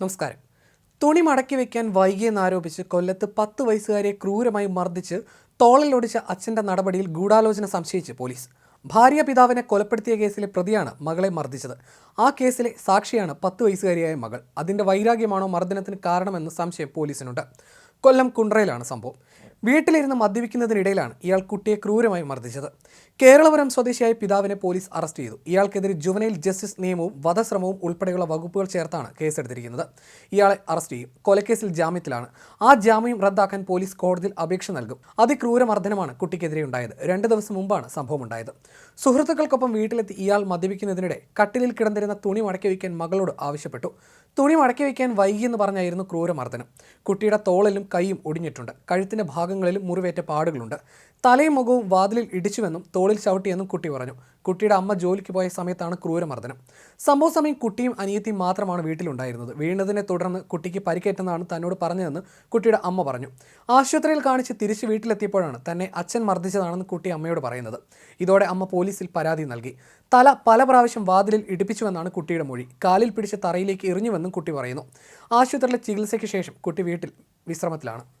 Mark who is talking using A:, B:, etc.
A: നമസ്കാരം. തുണി മടക്കി വെക്കാൻ വൈകിയെന്നാരോപിച്ച് കൊല്ലത്ത് പത്ത് വയസ്സുകാരെ ക്രൂരമായി മർദ്ദിച്ച് തോളിലൊടിച്ച അച്ഛന്റെ നടപടിയിൽ ഗൂഢാലോചന സംശയിച്ച് പോലീസ്. ഭാര്യ പിതാവിനെ കൊലപ്പെടുത്തിയ കേസിലെ പ്രതിയാണ് മകളെ മർദ്ദിച്ചത്. ആ കേസിലെ സാക്ഷിയാണ് പത്ത് വയസ്സുകാരിയായ മകൾ. അതിന്റെ വൈരാഗ്യമാണോ മർദ്ദനത്തിന് കാരണമെന്ന് സംശയം പോലീസിനുണ്ട്. കൊല്ലം കുണ്ട്രയിലാണ് സംഭവം. വീട്ടിലിരുന്ന് മദ്യപിക്കുന്നതിനിടയിലാണ് ഇയാൾ കുട്ടിയെ ക്രൂരമായി മർദ്ദിച്ചത്. കേരളപുരം സ്വദേശിയായ പിതാവിനെ പോലീസ് അറസ്റ്റ് ചെയ്തു. ഇയാൾക്കെതിരെ ജുവനൈൽ ജസ്റ്റിസ് നിയമവും വധശ്രമവും ഉൾപ്പെടെയുള്ള വകുപ്പുകൾ ചേർത്താണ് കേസെടുത്തിരിക്കുന്നത്. ഇയാളെ അറസ്റ്റ് ചെയ്യും. കൊലക്കേസിൽ ജാമ്യത്തിലാണ്. ആ ജാമ്യം റദ്ദാക്കാൻ പോലീസ് കോടതിയിൽ അപേക്ഷ നൽകും. അതിക്രൂര മർദ്ദനമാണ് കുട്ടിക്കെതിരെ ഉണ്ടായത് രണ്ട് ദിവസം മുമ്പാണ് സംഭവം ഉണ്ടായത് സുഹൃത്തുക്കൾക്കൊപ്പം വീട്ടിലെത്തി ഇയാൾ മദ്യപിക്കുന്നതിനിടെ കട്ടിലിൽ കിടന്നിരുന്ന തുണി മടക്കി വയ്ക്കാൻ മകളോട് ആവശ്യപ്പെട്ടു. തുണി മടക്കി വയ്ക്കാൻ വൈകിയെന്ന് പറഞ്ഞായിരുന്നു ക്രൂരമർദ്ദനം. കുട്ടിയുടെ തോളിലും കൈയും ഒടിഞ്ഞിട്ടുണ്ട്. കഴുത്തിന്റെ ഭാഗങ്ങളിലും മുറിവേറ്റ പാടുകളുണ്ട്. തലയും മുഖവും വാതിലിൽ ഇടിച്ചുവെന്നും തോളിൽ ചവിട്ടിയെന്നും കുട്ടി പറഞ്ഞു. കുട്ടിയുടെ അമ്മ ജോലിക്ക് പോയ സമയത്താണ് ക്രൂരമർദ്ദനം. സംഭവ സമയം കുട്ടിയും അനിയത്തിയും മാത്രമാണ് വീട്ടിലുണ്ടായിരുന്നത്. വീണതിനെ തുടർന്ന് കുട്ടിക്ക് പരിക്കേറ്റെന്നാണ് തന്നോട് പറഞ്ഞതെന്ന് കുട്ടിയുടെ അമ്മ പറഞ്ഞു. ആശുപത്രിയിൽ കാണിച്ച് തിരിച്ച് വീട്ടിലെത്തിയപ്പോഴാണ് തന്നെ അച്ഛൻ മർദ്ദിച്ചതാണെന്ന് കുട്ടി അമ്മയോട് പറയുന്നത്. ഇതോടെ അമ്മ പോലീസിൽ പരാതി നൽകി. തല പല പ്രാവശ്യം വാതിലിൽ ഇടിപ്പിച്ചുവെന്നാണ് കുട്ടിയുടെ മൊഴി. കാലിൽ പിടിച്ച് തറയിലേക്ക് എറിഞ്ഞുവെന്നും കുട്ടി പറയുന്നു. ആശുപത്രിയിലെ ചികിത്സയ്ക്ക് ശേഷം കുട്ടി വീട്ടിൽ വിശ്രമത്തിലാണ്.